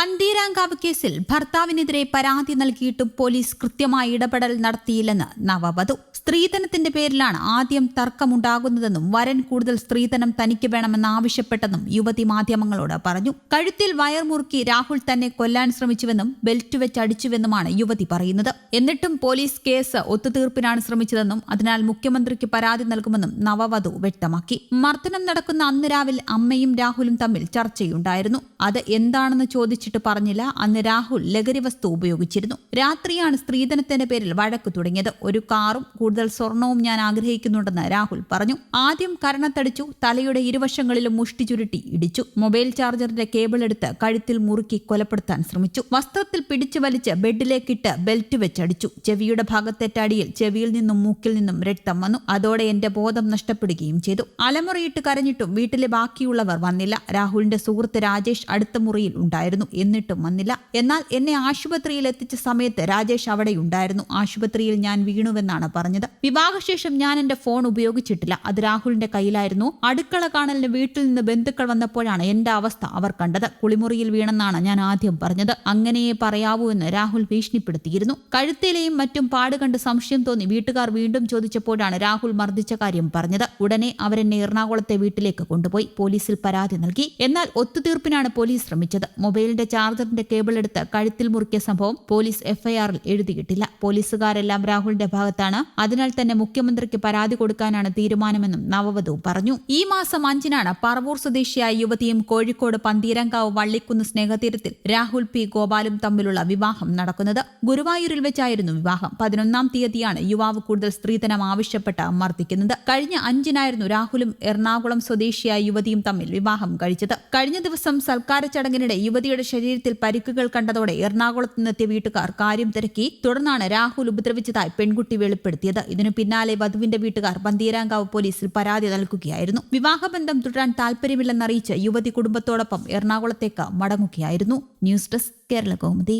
പന്തീരാങ്കാവ് കേസിൽ ഭർത്താവിനെതിരെ പരാതി നൽകിയിട്ടും പോലീസ് കൃത്യമായ ഇടപെടൽ നടത്തിയില്ലെന്ന് നവവധു. സ്ത്രീധനത്തിന്റെ പേരിലാണ് ആദ്യം തർക്കമുണ്ടാകുന്നതെന്നും വരൻ കൂടുതൽ സ്ത്രീധനം തനിക്ക് വേണമെന്ന് ആവശ്യപ്പെട്ടെന്നും യുവതി മാധ്യമങ്ങളോട് പറഞ്ഞു. കഴുത്തിൽ വയർ മുറുക്കി രാഹുൽ തന്നെ കൊല്ലാൻ ശ്രമിച്ചുവെന്നും ബെൽറ്റ് വെച്ച് അടിച്ചുവെന്നുമാണ് യുവതി പറയുന്നത്. എന്നിട്ടും പോലീസ് കേസ് ഒത്തുതീർപ്പിനാണ് ശ്രമിച്ചതെന്നും അതിനാൽ മുഖ്യമന്ത്രിക്ക് പരാതി നൽകുമെന്നും നവവധു വ്യക്തമാക്കി. മർദ്ദനം നടക്കുന്ന അന്ന് രാവിലെ അമ്മയും രാഹുലും തമ്മിൽ ചർച്ചയുണ്ടായിരുന്നു. അത് എന്താണെന്ന് ചോദിച്ചിട്ട് പറഞ്ഞില്ല. അന്ന് രാഹുൽ ലഹരി വസ്തു ഉപയോഗിച്ചിരുന്നു. രാത്രിയാണ് സ്ത്രീധനത്തിന്റെ പേരിൽ വഴക്ക് തുടങ്ങിയത്. ഒരു കാറും കൂടുതൽ സ്വർണവും ഞാൻ ആഗ്രഹിക്കുന്നുണ്ടെന്ന് രാഹുൽ പറഞ്ഞു. ആദ്യം കരണത്തടിച്ചു തലയുടെ ഇരുവശങ്ങളിലും മുഷ്ടി ചുരുട്ടി ഇടിച്ചു. മൊബൈൽ ചാർജറിന്റെ കേബിൾ എടുത്ത് കഴുത്തിൽ മുറുക്കി കൊലപ്പെടുത്താൻ ശ്രമിച്ചു. വസ്ത്രത്തിൽ പിടിച്ചു വലിച്ച് ബെഡിലേക്കിട്ട് ബെൽറ്റ് വെച്ചടിച്ചു. ചെവിയുടെ ഭാഗത്തെറ്റടിയിൽ ചെവിയിൽ നിന്നും മൂക്കിൽ നിന്നും രക്തം വന്നു. അതോടെ എന്റെ ബോധം നഷ്ടപ്പെടുകയും ചെയ്തു. അലമുറയിട്ട് കരഞ്ഞിട്ടും വീട്ടിലെ ബാക്കിയുള്ളവർ വന്നില്ല. രാഹുലിന്റെ സുഹൃത്ത് രാജേഷ് അടുത്ത മുറിയിൽ ഉണ്ടായിരുന്നു. എന്നിട്ടും വന്നില്ല. എന്നാൽ എന്നെ ആശുപത്രിയിൽ എത്തിച്ച സമയത്ത് രാജേഷ് അവിടെ ഉണ്ടായിരുന്നു. ആശുപത്രിയിൽ ഞാൻ വീണുവെന്നാണ് പറഞ്ഞത്. വിവാഹശേഷം ഞാൻ എന്റെ ഫോൺ ഉപയോഗിച്ചിട്ടില്ല. അത് രാഹുലിന്റെ കയ്യിലായിരുന്നു. അടുക്കള കാണലിന് വീട്ടിൽ നിന്ന് ബന്ധുക്കൾ വന്നപ്പോഴാണ് എന്റെ അവസ്ഥ അവർ കണ്ടത്. കുളിമുറിയിൽ വീണെന്നാണ് ഞാൻ ആദ്യം പറഞ്ഞത്. അങ്ങനെയേ പറയാവൂ എന്ന് രാഹുൽ ഭീഷണിപ്പെടുത്തിയിരുന്നു. കഴുത്തിലെയും മറ്റും പാട് കണ്ട് സംശയം തോന്നി വീട്ടുകാർ വീണ്ടും ചോദിച്ചപ്പോഴാണ് രാഹുൽ മർദ്ദിച്ച കാര്യം പറഞ്ഞത്. ഉടനെ അവരെന്നെ എറണാകുളത്തെ വീട്ടിലേക്ക് കൊണ്ടുപോയി. പോലീസിൽ പരാതി നൽകി. എന്നാൽ ഒത്തുതീർപ്പിനാണ് പോലീസ് ശ്രമിച്ചത്. മൊബൈലിന്റെ ചാർജറിന്റെ കേബിൾ എടുത്ത് കഴുത്തിൽ മുറുക്കിയ സംഭവം പോലീസ് എഫ്ഐആറിൽ എഴുതിയിട്ടില്ല. പോലീസുകാരെല്ലാം രാഹുലിന്റെ ഭാഗത്താണ്. അതിനാൽ തന്നെ മുഖ്യമന്ത്രിക്ക് പരാതി കൊടുക്കാനാണ് തീരുമാനമെന്നും നവവധു പറഞ്ഞു. ഈ മാസം അഞ്ചിനാണ് പറവൂർ സ്വദേശിയായ യുവതിയും കോഴിക്കോട് പന്തീരങ്കാവ് വള്ളിക്കുന്ന് സ്നേഹതീരത്തിൽ രാഹുൽ പി. ഗോപാലും തമ്മിലുള്ള വിവാഹം നടക്കുന്നത്. ഗുരുവായൂരിൽ വെച്ചായിരുന്നു വിവാഹം. പതിനൊന്നാം തീയതിയാണ് യുവാവ് കൂടുതൽ സ്ത്രീധനം ആവശ്യപ്പെട്ട് മർദ്ദിക്കുന്നത്. കഴിഞ്ഞ അഞ്ചിനായിരുന്നു രാഹുലും എറണാകുളം സ്വദേശിയായ യുവതിയും തമ്മിൽ വിവാഹം കഴിച്ചത്. കഴിഞ്ഞ ദിവസം സൽക്കാര ചടങ്ങിനിടെ യുവതിയുടെ ശരീരത്തിൽ പരിക്കുകൾ കണ്ടതോടെ എറണാകുളത്ത് നിന്നെത്തിയ വീട്ടുകാർ കാര്യം തിരക്കി. തുടർന്നാണ് രാഹുൽ ഉപദ്രവിച്ചതായി പെൺകുട്ടി വെളിപ്പെടുത്തിയത്. ഇതിനു പിന്നാലെ വധുവിന്റെ വീട്ടുകാർ പന്തീരാങ്കാവ് പോലീസിൽ പരാതി നൽകുകയായിരുന്നു. വിവാഹബന്ധം തുടരാൻ താൽപര്യമില്ലെന്നറിയിച്ച് യുവതി കുടുംബത്തോടൊപ്പം എറണാകുളത്തേക്ക് മടങ്ങുകയായിരുന്നു. News desk Kerala Kaumudi.